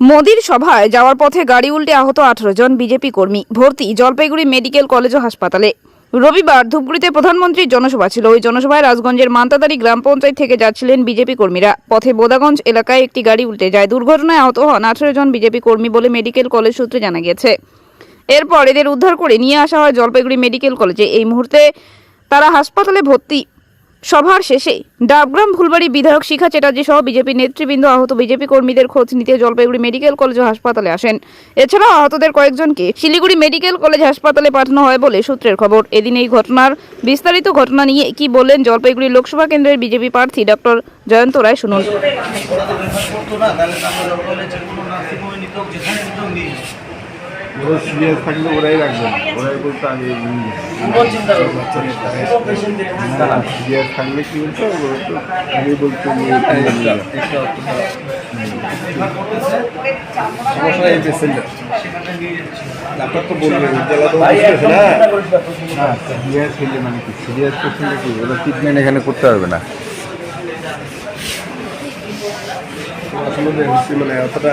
মোদির সভায় যাওয়ার পথে গাড়ি উল্টে আহত আঠারো জন বিজেপি কর্মী। ভর্তি জলপাইগুড়ি মেডিকেল কলেজ ও হাসপাতালে। রবিবার ধূপগুড়িতে প্রধানমন্ত্রীর জনসভা ছিল। ওই জনসভায় রাজগঞ্জের মান্তাদারি গ্রাম পঞ্চায়েত থেকে যাচ্ছিলেন বিজেপি কর্মীরা। পথে বোদাগঞ্জ এলাকায় একটি গাড়ি উল্টে যায়। দুর্ঘটনায় আহত হন আঠারো জন বিজেপি কর্মী বলে মেডিকেল কলেজ সূত্রে জানা গেছে এরপর এদের উদ্ধার করে নিয়ে আসা হয় জলপাইগুড়ি মেডিকেল কলেজে। এই মুহূর্তে তারা হাসপাতালে ভর্তি। সভার শেষে ডাবগ্রাম ফুলবাড়ি বিধায়ক শিখা চ্যাটার্জি সহ বিজেপি নেতৃবৃন্দ আহত বিজেপি কর্মীদের খোঁজ নিতে জলপাইগুড়ি মেডিকেল কলেজ ও হাসপাতালে আসেন। এছাড়াও আহতদের কয়েকজনকে শিলিগুড়ি মেডিকেল কলেজ হাসপাতালে পাঠানো হয় বলে সূত্রের খবর। এদিন এই ঘটনার বিস্তারিত ঘটনা নিয়ে কি বললেন জলপাইগুড়ি লোকসভা কেন্দ্রের বিজেপি প্রার্থী ডক্টর জয়ন্ত রায় শুনুন। ওরা সিরিয়াস থাকলে ওরাই রাখবেন ওরাই বলতে আমি। সিরিয়াস থাকলে কি বলতো আমি বলতে সমস্যা এই। ডাক্তার তো প্রচুর। হ্যাঁ সিরিয়াস হলে মানে কি সিরিয়াস পেশেন্টে কি ওরা ট্রিটমেন্ট এখানে করতে পারবে না আসলে মানে অতটা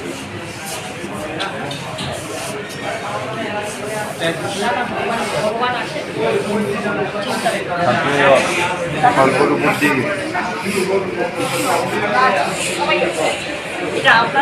উপর দিয়ে এটা আমাদের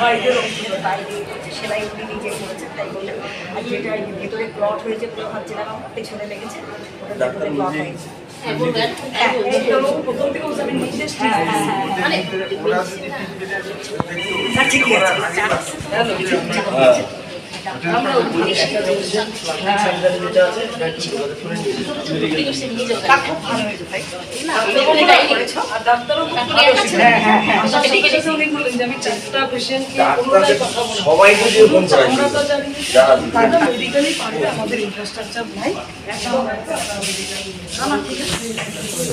বাইরের অংশ বাইরে সেলাই উনি নিজে করেছেন তাই বললেন। আর যেটা ক্লট হয়েছে পুরো ভাবছে না পেছনে লেগেছে ওটা ভেতরে ক্লট হয়েছে হ্যাঁ, ও জানে নির্দেশ ঠিক আছে। পারবে আমাদের ইনফ্রাস্ট্রাকচার নাই না